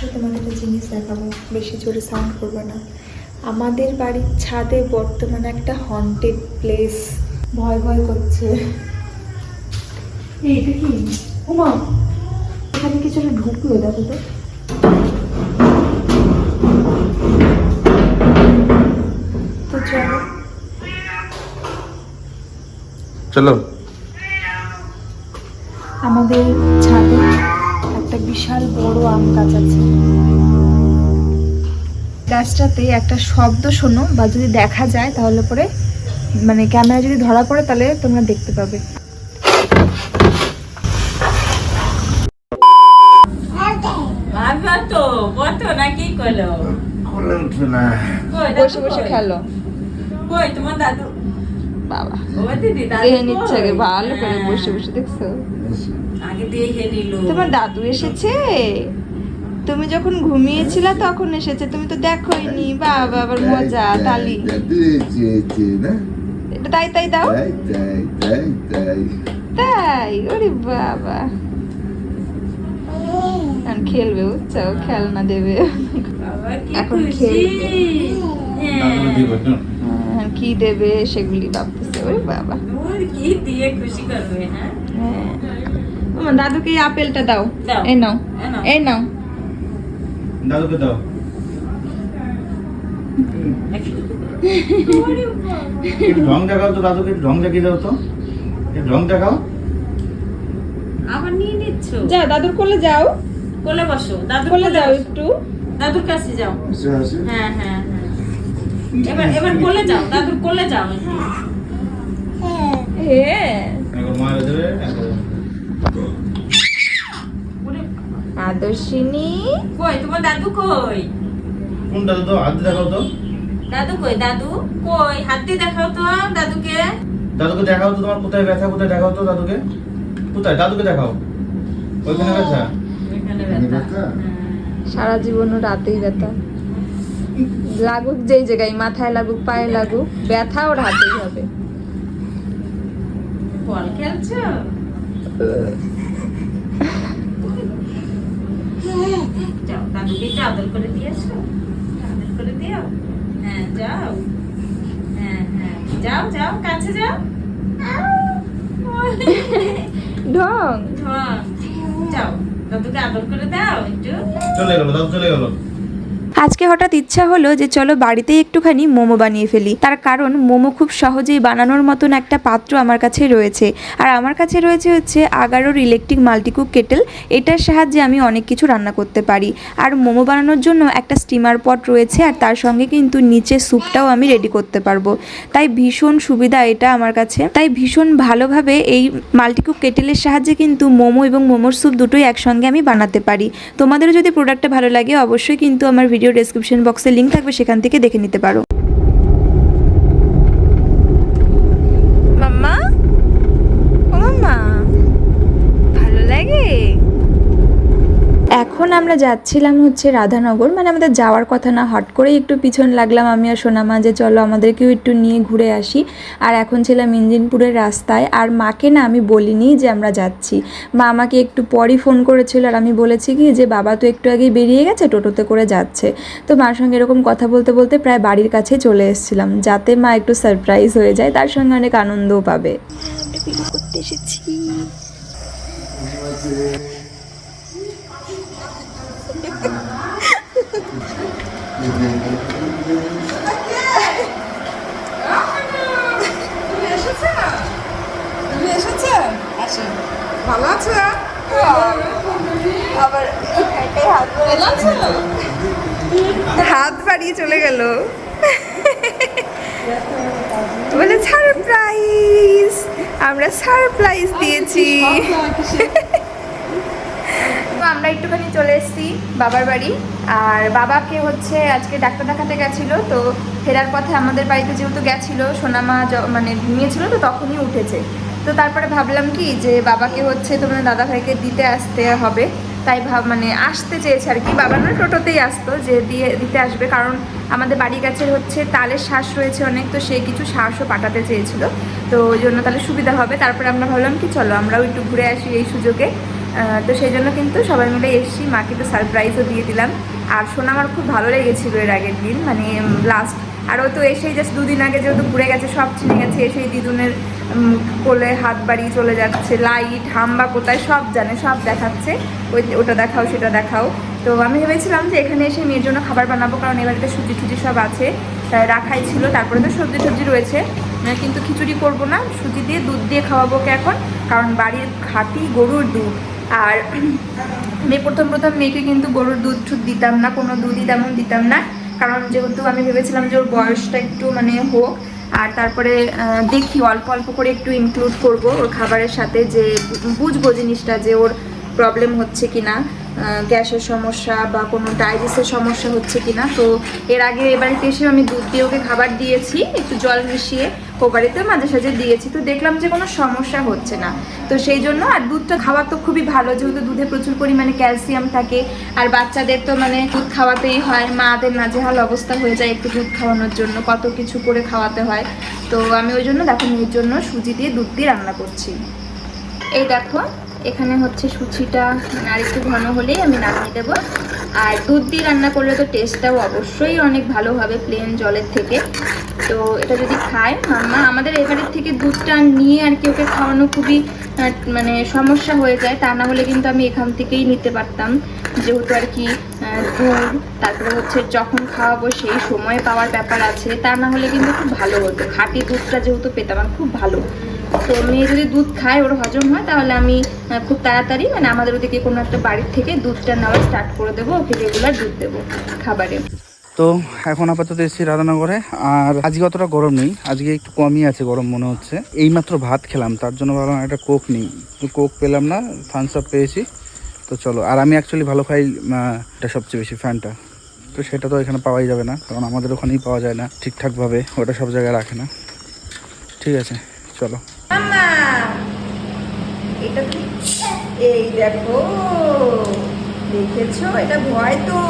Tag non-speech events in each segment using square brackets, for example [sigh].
আসো তোমাকে একটা জিনিস দেখাবো বেশি জোরে সাউন্ড করবে না। আমাদের বাড়ির ছাদে বর্তমানে একটা হন্টেড প্লেস ভয় ভয় করছে। এইটা কি উমা এখানে কিছু একটা ঢুকলো দেখো তো। তো চলো। চলো। আমাদের ছাদে বিশাল বড় আম গাছ আছে। গাছটাতে একটা শব্দ শোনো বা যদি দেখা যায় তাহলে পরে মানে ক্যামেরা যদি ধরা পড়ে তাহলে তোমরা দেখতে পাবে। বসে বসে খেলো। কই তোমার দাদু? বাবা। ও দেখে নিচ্ছে আগে ভালো করে হ্যাঁ, বসে বসে দেখছ? আগে দেখে নিল। তোমার দাদু এসেছে? তুমি যখন ঘুমিয়েছিলা তখন এসেছে তুমি তো দেখোইনি। বাবা আবার মজা তালি। এটা তাই তাই দাও। তাই তাই তাই তাই। তাই ওরে বাবা। এখন খেলবে বুঝছ? খেলনা দেবে। এখন খেলবে। কি দেবে সেগুলি ভাবতেছে ওরে বাবা। কি দিয়ে খুশি করবে হ্যাঁ? হ্যাঁ। দাদুকে আপেলটা দাও। এই নাও। এই নাও। দাদুকে দাও। ঢং দেখাও তো দাদুকে ঢং দেখিয়ে দাও তো। ঢং দেখাও। আবার নিয়ে নিচ্ছ? যাও দাদুর কোলে যাও। কোলে বসো দাদুর কোলে যাও একটু। দাদুর কাছে যাও। আসো হ্যাঁ হ্যাঁ হ্যাঁ। এবার এবার কোলে যাও দাদুর কোলে যাও। হ্যাঁ। আদর্শিনী। কই তোমার দাদু কই? কোন দাদু? তো হাত দেখাও তো। দাদু কই? দাদু কই? হাত দিয়ে দেখাও তো দাদুকে। দাদুকে দেখাও তো তোমার কোথায় ব্যথা কোথায় দেখাও তো দাদুকে? কোথায়? দাদুকে দেখাও। ওইখানে ব্যথা। সারা জীবন রাতেই ব্যথা। লাগুক যেই জায়গায় মাথায় লাগুক পায়ে লাগুক ব্যথা ওর হাতেই হবে। বল খেলছো? যাও দাদুকে করে দিয়েছ? আদর করে দিও? হ্যাঁ যাও। হ্যাঁ হ্যাঁ। যাও যাও কাছে যাও। ঢং। হ্যাঁ যাও দাদুকে আদর করে দাও একটু। চলে গেল দাদু চলে গেল। আজকে হঠাৎ ইচ্ছা হলো যে চলো বাড়িতেই একটুখানি মোমো বানিয়ে ফেলি। তার কারণ মোমো খুব সহজেই বানানোর মতন একটা পাত্র আমার কাছে রয়েছে। আর আমার কাছে রয়েছে হচ্ছে আগারোর ইলেকট্রিক মাল্টিকুক কেটেল এটার সাহায্যে আমি অনেক কিছু রান্না করতে পারি। আর মোমো বানানোর জন্য একটা স্টিমার পট রয়েছে, আর তার সঙ্গে কিন্তু নিচে স্যুপটাও আমি রেডি করতে পারব। তাই ভীষণ সুবিধা এটা আমার কাছে। তাই ভীষণ ভালোভাবে এই মাল্টিকুক কেটেলের সাহায্যে কিন্তু মোমো এবং মোমোর স্যুপ দুটোই একসঙ্গে আমি বানাতে পারি। তোমাদেরও যদি প্রোডাক্টটা ভালো লাগে, অবশ্যই কিন্তু আমার ভিডিও ডেসক্রিপশন বক্সে লিঙ্ক থাকবে সেখান থেকে দেখে নিতে পারো মাম্মা ও মাম্মা ভালো লাগে এখন আমরা যাচ্ছিলাম হচ্ছে রাধানগর মানে আমাদের যাওয়ার কথা না, হট করেই একটু পিছন লাগলাম আমি আর সোনামা যে চলো আমাদেরকেও একটু নিয়ে ঘুরে আসি। আর এখন ছিলাম ইঞ্জিনপুরের রাস্তায়, আর মাকে না আমি বলিনি যে আমরা যাচ্ছি। মা আমাকে একটু পরই ফোন করেছিল আর আমি বলেছি কি যে, বাবা তো একটু আগেই বেরিয়ে গেছে, টোটোতে করে যাচ্ছে। তো মার সঙ্গে এরকম কথা বলতে বলতে প্রায় বাড়ির কাছে চলে এসেছিলাম, যাতে মা একটু সারপ্রাইজ হয়ে যায়, তার সঙ্গে অনেক আনন্দও পাবে। করতে এসেছি। ভালো আছে আবার হাত বাড়িয়ে চলে গেল। বলে সারপ্রাইজ আমরা সারপ্রাইজ দিয়েছি। আমরা একটুখানি চলে এসেছি বাবার বাড়ি। আর বাবাকে হচ্ছে আজকে ডাক্তার দেখাতে গেছিল, তো ফেরার পথে আমাদের বাড়িতে যেহেতু গেছিল, সোনামা মানে ঘুমিয়েছিল, তো তখনই উঠেছে। তো তারপরে ভাবলাম কি যে বাবাকে হচ্ছে তোমার দাদা ভাইকে দিতে আসতে হবে। তাই ভাব মানে আসতে চেয়েছে আর কি। বাবা না টোটোতেই আসতো যে দিয়ে, দিতে আসবে। কারণ আমাদের বাড়ি কাছে হচ্ছে তালের শ্বাস রয়েছে অনেক, তো সে কিছু শ্বাসও পাঠাতে চেয়েছিল। তো ওই জন্য তাহলে সুবিধা হবে। তারপরে আমরা ভাবলাম কি, চলো আমরাও একটু ঘুরে আসি এই সুযোগে। তো সেই জন্য কিন্তু সবাই মিলে এসেছি। মাকে তো সারপ্রাইজও দিয়ে দিলাম। আর শোনা আমার খুব ভালো লেগেছিল এর আগের দিন। মানে লাস্ট আর ও তো এসেই জাস্ট দুদিন আগে যেহেতু ঘুরে গেছে, সব চিনে গেছে। এসেই দিদুনের কোলে হাত বাড়িয়ে চলে যাচ্ছে। লাইট হাম্বা কোথায় সব জানে, সব দেখাচ্ছে। ওই ওটা দেখাও, সেটা দেখাও। তো আমি ভেবেছিলাম যে এখানে এসে মেয়ের জন্য খাবার বানাবো, কারণ এ বাড়িতে সুজি টুজি সব আছে। রাখাই ছিল। তারপরে তো সবজি টবজি রয়েছে। কিন্তু খিচুড়ি করব না, সুজি দিয়ে, দুধ দিয়ে খাওয়াবো ওকে এখন। কারণ বাড়ির খাঁটি গরুর দুধ। আর আমি প্রথম প্রথম মেয়েকে কিন্তু গরুর দুধ ঠুধ দিতাম না, কোনো দুধই তেমন দিতাম না। কারণ যেহেতু আমি ভেবেছিলাম যে ওর বয়সটা একটু মানে হোক, আর তারপরে দেখি অল্প অল্প করে একটু ইনক্লুড করব ওর খাবারের সাথে যে বুঝব জিনিসটা যে ওর প্রবলেম হচ্ছে কিনা। গ্যাসের সমস্যা বা কোনো ডায়াবেটিসের সমস্যা হচ্ছে কিনা। তো এর আগে এবারেতে এসে আমি দুধ দিয়ে ওকে খাবার দিয়েছি, একটু জল মিশিয়ে ও মাঝে সাঝে দিয়েছি। তো দেখলাম যে কোনো সমস্যা হচ্ছে না। তো সেই জন্য আর দুধটা খাওয়া তো খুবই ভালো, যেহেতু দুধে প্রচুর পরিমাণে ক্যালসিয়াম থাকে। আর বাচ্চাদের তো মানে দুধ খাওয়াতেই হয়, মাদের নাজেহাল অবস্থা হয়ে যায় একটু দুধ খাওয়ানোর জন্য, কত কিছু করে খাওয়াতে হয়। তো আমি ওই জন্য দেখো মেয়ের জন্য সুজি দিয়ে দুধ দিয়ে রান্না করছি। এই দেখো এখানে হচ্ছে সুচিটা মানে আর একটু ঘন হলেই আমি নামিয়ে দেবো। আর দুধ দিয়ে রান্না করলে তো টেস্টটাও অবশ্যই অনেক ভালো হবে প্লেন জলের থেকে। তো এটা যদি খায় মাম্মা, আমাদের এবারের থেকে দুধটা নিয়ে আর কি ওকে খাওয়ানো খুবই মানে সমস্যা হয়ে যায়। তা না হলে কিন্তু আমি এখান থেকেই নিতে পারতাম। যেহেতু আর কি দুধ, তারপরে হচ্ছে যখন খাওয়াবো সেই সময় পাওয়ার ব্যাপার আছে। তা না হলে কিন্তু খুব ভালো হতো। খাঁটি দুধটা যেহেতু পেতাম খুব ভালো। তো মেয়ে যদি দুধ খায়, ওর হজম হয়, তাহলে আমি খুব তাড়াতাড়ি মানে আমাদের ওদিকে কোনো একটা বাড়ির থেকে দুধটা নেওয়া স্টার্ট করে দেবো, ওকে রেগুলার দুধ দেবো খাবারে। তো এখন আপাতত এসেছি রাধানগরে, আর আজকে অতটা গরম নেই, আজকে একটু কমই আছে গরম মনে হচ্ছে। এইমাত্র ভাত খেলাম, তার জন্য ভাবলাম একটা কোক নেই কোক পেলাম না থামস আপ পেয়েছি। তো চলো, আর আমি অ্যাকচুয়ালি ভালো খাই এটা সবচেয়ে বেশি ফ্যানটা। তো সেটা তো এখানে পাওয়াই যাবে না, কারণ আমাদের ওখানেই পাওয়া যায় না ঠিকঠাকভাবে, ওটা সব জায়গায় রাখে না। ঠিক আছে, চলো। মাম্মা এটা কি? এই দেখো দেখেছ? এটা ভয় তো।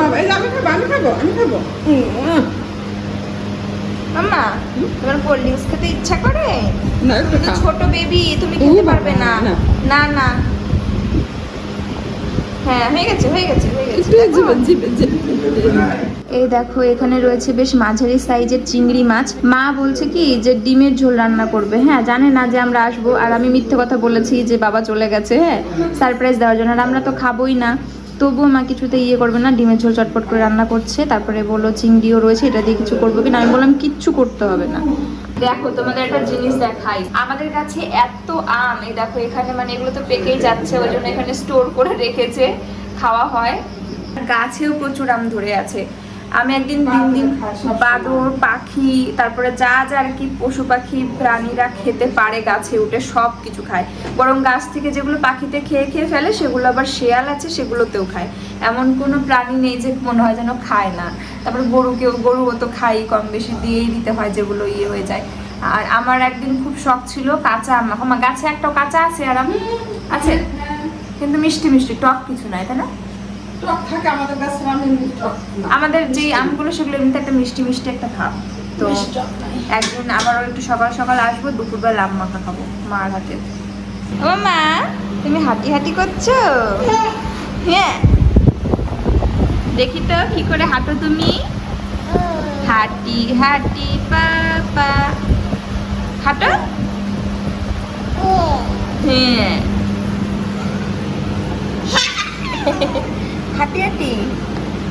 বাবা আমি খাব আমি খাব আমি খাব। তোমার কোল্ড ড্রিঙ্কস খেতে ইচ্ছা করে? না। ছোট বেবি তুমি খেতে পারবে না। না। না। হ্যাঁ হয়ে গেছে হয়ে গেছে হয়ে গেছে। এই দেখো এখানে রয়েছে বেশ মাঝারি সাইজের চিংড়ি মাছ। মা বলছে কি যে ডিমের ঝোল রান্না করবে। হ্যাঁ জানে না যে আমরা আসব। আর আমি মিথ্যে কথা বলেছি যে বাবা চলে গেছে হ্যাঁ সারপ্রাইজ দেওয়ার জন্য। আর আমরা তো খাবোই না। তবুও মা কিছুতে ইয়ে করবে না, ডিমের ঝোল চটপট করে রান্না করছে, তারপরে বলল চিংড়িও রয়েছে, এটা দিয়ে কিছু করব কিনা? আমি বললাম, কিচ্ছু করতে হবে না। দেখো, তোমাদের একটা জিনিস দেখাই। আমাদের কাছে এত আম, এই দেখো, এখানে মানে এগুলো তো পেকেই যাচ্ছে, ওই জন্য এখানে স্টোর করে রেখেছে, খাওয়া হয়। গাছেও প্রচুর আম ধরে আছে। আমি একদিন দিন দিন বাদর, পাখি, তারপরে যা যা আর কি পশু পাখি, প্রাণীরা খেতে পারে গাছে উঠে সব কিছু খায়। বরং গাছ থেকে যেগুলো পাখিতে খেয়ে খেয়ে ফেলে, সেগুলো আবার শেয়াল আছে, সেগুলোতেও খায়। এমন কোনো প্রাণী নেই যে মনে হয় যেন খায় না। তারপরে গরুকেও, গরুও তো খাই কম বেশি দিয়েই দিতে হয় যেগুলো ইয়ে হয়ে যায়। আর আমার একদিন খুব শখ ছিল কাঁচা আম আমার গাছে একটা কাঁচা আছে আর আমি, আছে। কিন্তু মিষ্টি মিষ্টি, টক কিছু নাই, তাই না? টক থাকে আমাদের কাছে আমি এমনি টক আমাদের যে আমগুলো সেগুলো এমনিতে একটা মিষ্টি মিষ্টি একটা ভাব তো। একদিন আবারও একটু সকাল সকাল আসব দুপুরবেলা আম মাখা খাব মার হাতে। ও মা তুমি হাঁটি হাঁটি করছ? হ্যাঁ। দেখি তো কি করে হাঁটো তুমি? হাঁটি হাঁটি পাপা হাঁটো? হ্যাঁ। [laughs] হাঁটি হাঁটি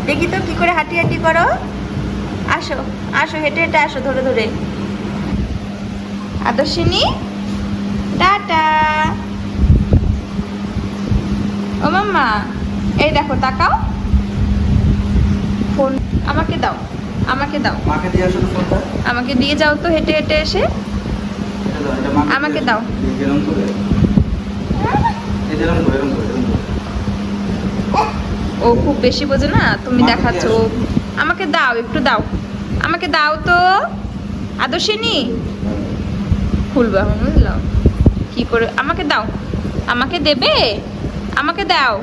দেখি তো কি করে হাঁটি হাঁটি করো? আসো আসো হেঁটে হেঁটে আসো ধরে ধরে। আদর্শিনী টাটা। ও মাম্মা এই দেখো তাকাও। ফোন আমাকে দাও আমাকে দাও। মাকে দিয়ে আসো ফোনটা। আমাকে দিয়ে যাও তো হেঁটে হেঁটে এসে। আমাকে দাও। এরকম করে এরকম করে। ও খুব বেশি বোঝে না তুমি দেখাচ্ছ। আমাকে দাও একটু দাও। আমাকে দাও তো। আদর্শিনী? খুলবে বুঝলাম কি করে? আমাকে দাও। আমাকে দেবে? আমাকে দাও।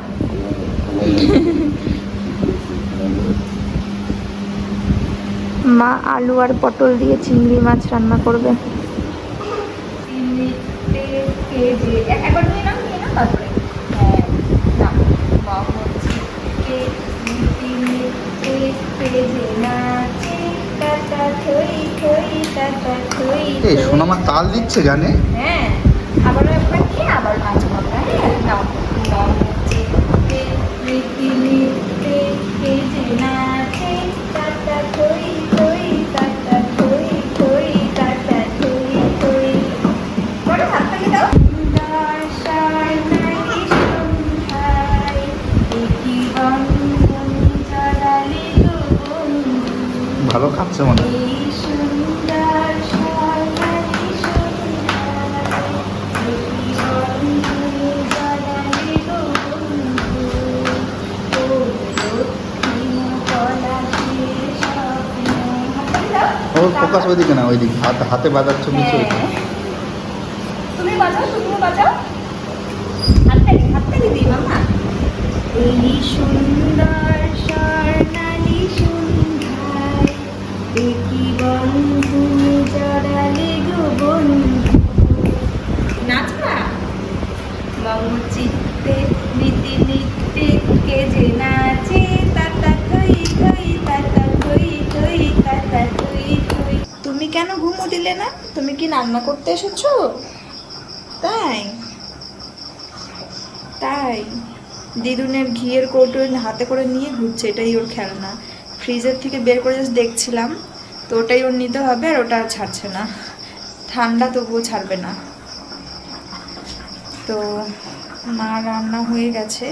মা আলু আর পটল দিয়ে চিংড়ি মাছ রান্না করবে। একবার নিয়ে এই। সোনামা তাল দিচ্ছে গানে? হ্যাঁ আবার একবার নিয়ে আবার নাচবো আমরা হ্যাঁ নাও মম চিত্তে মিটিমিটে ওর ফোকাস ওইদিকে না ওইদিকে। হাত হাতে বাজাচ্ছ কিছু হ্যাঁ। তুমি বাজাও তুমি বাজাও। মামা এই সুন্দর স্বর্ণালী সন্ধ্যায় একই বন্ধু জড়ালে কেন ঘুমো দিলে না? তুমি কি রান্না করতে এসেছ? তাই। তাই। দিদুনের ঘিয়ের কৌটো হাতে করে নিয়ে ঘুরছে, এটাই ওর খেলনা। ফ্রিজের থেকে বের করে just দেখছিলাম, তো ওটাই ওর নিতে হবে আর ওটা ছাড়ছে না। ঠান্ডা তবুও ছাড়বে না। তো মা রান্না হয়ে গেছে।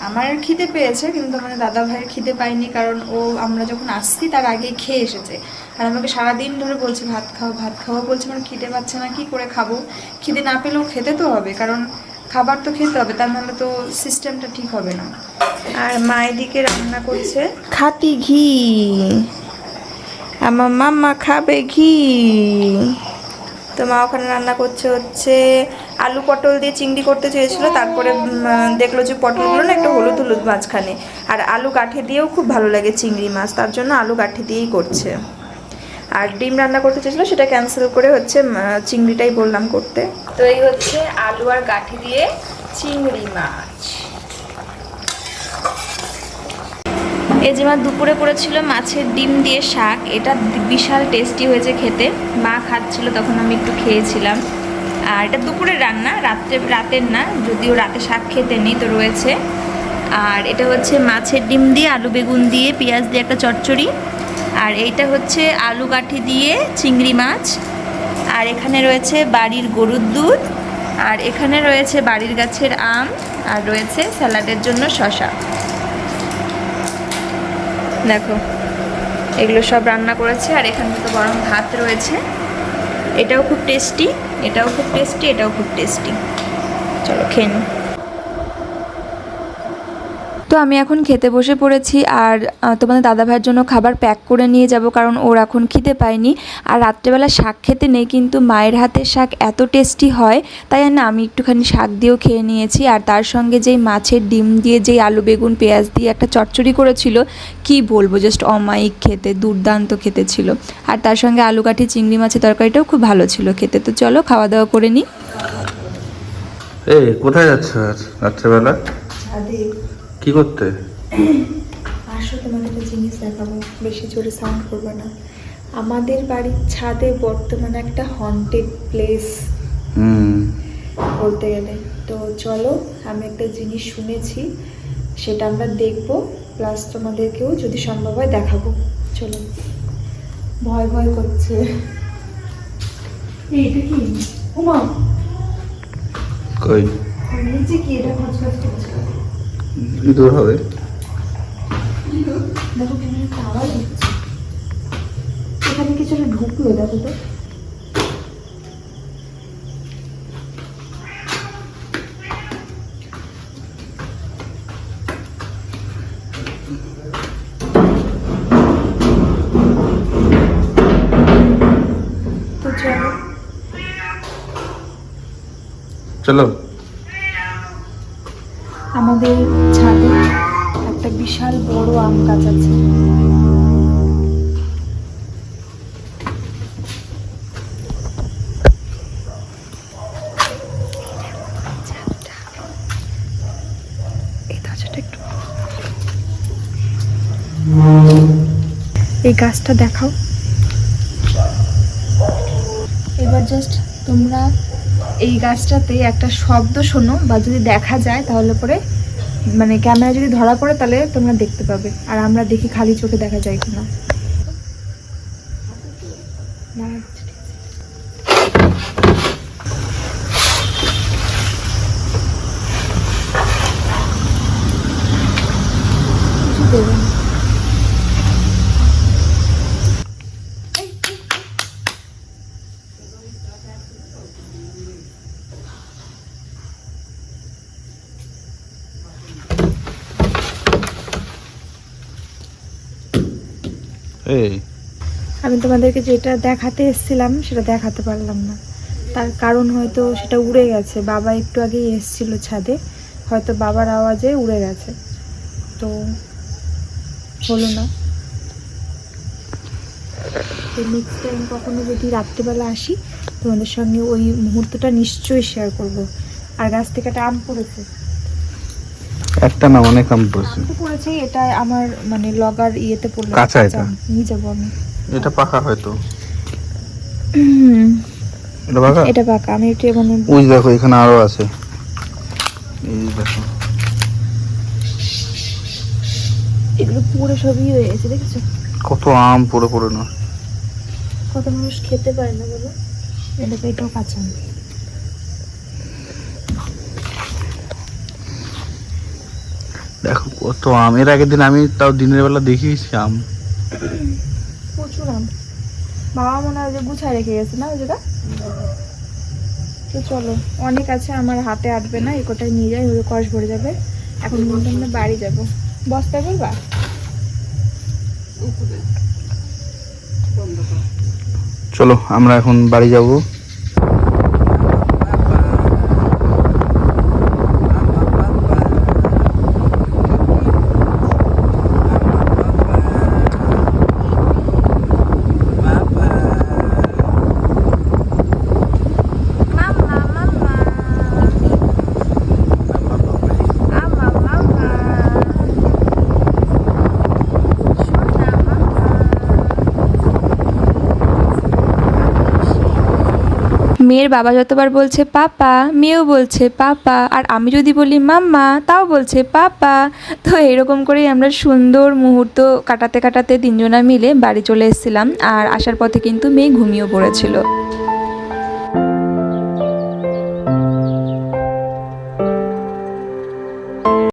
আমার খিদে পেয়েছে, কিন্তু মানে দাদা ভাইয়ের খিদে পাইনি, কারণ ও আমরা যখন আসছি তার আগে খেয়ে এসেছে। আর আমাকে সারাদিন ধরে বলছে, ভাত খাও, ভাত খাওয়া বলছে আমার খিদে পাচ্ছে না, কি করে খাব? খিদে না পেলেও খেতে তো হবে, কারণ খাবার তো খেতে হবে, তার নাহলে তো সিস্টেমটা ঠিক হবে না। আর মা এদিকে রান্না করছে। খাতি ঘি। আমার মাম্মা খাবে ঘি। তো মা ওখানে রান্না করছে হচ্ছে আলু পটল দিয়ে চিংড়ি করতে চেয়েছিল, তারপরে দেখল যে পটলগুলো না একটু হলুদ হলুদ মাঝখানে। আর আলু কাঠি দিয়েও খুব ভালো লাগে চিংড়ি মাছ, তার জন্য আলু কাঠি দিয়েই করছে। আর ডিম রান্না করতে চেয়েছিল সেটা ক্যান্সেল করে হচ্ছে চিংড়িটাই বললাম করতে। তো এই হচ্ছে আলু আর গাঠি দিয়ে চিংড়ি মাছ। এই যে মা দুপুরে করেছিল মাছের ডিম দিয়ে শাক এটা বিশাল টেস্টি হয়েছে খেতে। মা খাচ্ছিল তখন আমি একটু খেয়েছিলাম। আর এটা দুপুরের রান্না রাত্রে রাতের না যদিও রাতে শাক খেতে নেই তো রয়েছে। আর এটা হচ্ছে মাছের ডিম দিয়ে আলু বেগুন দিয়ে পেঁয়াজ দিয়ে একটা চচ্চড়ি। আর এইটা হচ্ছে আলু কাঠি দিয়ে চিংড়ি মাছ। আর এখানে রয়েছে বাড়ির গরুর দুধ। আর এখানে রয়েছে বাড়ির গাছের আম। আর রয়েছে স্যালাডের জন্য শশা। দেখো, এগুলো সব রান্না করেছে। আর এখানে তো গরম ভাত রয়েছে। এটাও খুব টেস্টি, এটাও খুব টেস্টি, এটাও খুব টেস্টি। চলো খেয়ে তো আমি এখন খেতে বসে পড়েছি আর তোমাদের দাদা ভাইয়ের জন্য খাবার প্যাক করে নিয়ে যাব কারণ ওর এখন খিদে পায়নি। আর রাত্রেবেলা শাক খেতে নেই কিন্তু মায়ের হাতের শাক এত টেস্টি হয় তাই না আমি একটুখানি শাক দিয়েও খেয়ে নিয়েছি। আর তার সঙ্গে যেই মাছের ডিম দিয়ে যেই আলু বেগুন পেঁয়াজ দিয়ে একটা চচ্চড়ি করেছিল কি বলব জাস্ট অমায়িক খেতে দুর্দান্ত খেতে ছিল। আর তার সঙ্গে আলু কাঠি চিংড়ি মাছের তরকারিটাও খুব ভালো ছিল খেতে। তো চলো খাওয়া দাওয়া করে নিই। এই কোথায় যাচ্ছ রাত্রেবেলা? কি করতে? আসো তোমাকে একটা জিনিস দেখাবো। বেশি জোরে সাউন্ড করবে না। আমাদের বাড়ির ছাদে বর্তমানে একটা হন্টেড প্লেস বলতে গেলে। তো চলো আমি একটা জিনিস শুনেছি সেটা আমরা দেখব প্লাস তোমাদেরকেও যদি সম্ভব হয় দেখাবো। চলো। ভয় ভয় করছে। এইটা কি উমা। কই? নিচে কি এটা খচখচ করছে? দূর হবে। দেখো কেমন একটা আওয়াজ হচ্ছে এখানে কিছু ঢুকলো দেখো তো। তো চলো। চলো। আমাদের ছাদে একটা বিশাল বড় আম গাছ আছে। এই গাছটা দেখাও। এবার জাস্ট তোমরা এই গাছটাতে একটা শব্দ শোনো বা যদি দেখা যায় তাহলে পরে মানে ক্যামেরা যদি ধরা পড়ে তাহলে তোমরা দেখতে পাবে। আর আমরা দেখি খালি চোখে দেখা যায় কিনা না, আচ্ছা, ঠিক আছে। কিছু দেবে না। আমি তোমাদেরকে যেটা দেখাতে এসেছিলাম, সেটা দেখাতে পারলাম না। তার কারণ হয়তো সেটা উড়ে গেছে। বাবা একটু আগেই এসেছিল ছাদে। হয়তো বাবার আওয়াজে উড়ে গেছে। তো হলো না। তো নেক্সট টাইম কখনো যদি রাত্রিবেলা আসি, তোমাদের সঙ্গে ওই মুহূর্তটা নিশ্চয়ই শেয়ার করব। আর গাছ থেকে একটা আম পড়েছে। একটা না অনেক আম পড়েছে পড়েছে এটা আমার মানে লগার ইয়েতে পড়ল। কাঁচা এটা? আম। নিয়ে যাব আমি। এটা পাকা হয়তো। এটা পাকা? এটা পাকা আমি একটু মানে ওই দেখো এখানে আরও আছে। এই দেখো। এগুলো পুরো সবই হয়ে গেছে দেখেছ? কত আম পড়ে পড়ে না। কত মানুষ খেতে পারে না বলো? এটা এটাও কাঁচা দেখো কত আম। এর আগের দিন আমি তাও দিনের বেলা দেখিয়েছি আম। প্রচুর আম। বাবা মনে হয় যে গুছায় রেখে গেছে না ওই জায়গা? তো চলো অনেক আছে আমার হাতে আটবে না এই কোটায় নিয়ে যাই হলে কষ ভরে যাবে। এখন কিন্তু আমরা বাড়ি যাব। বস্তা করবা চলো আমরা এখন বাড়ি যাব। মেয়ের বাবা যতবার বলছে পাপা মেয়েও বলছে পাপা আর আমি যদি বলি মাম্মা তাও বলছে পাপা তো এরকম করেই আমরা সুন্দর মুহূর্ত কাটাতে কাটাতে তিনজনা মিলে বাড়ি চলে এসেছিলাম, আর আসার পথে কিন্তু মেয়ে ঘুমিয়েও পড়েছিল।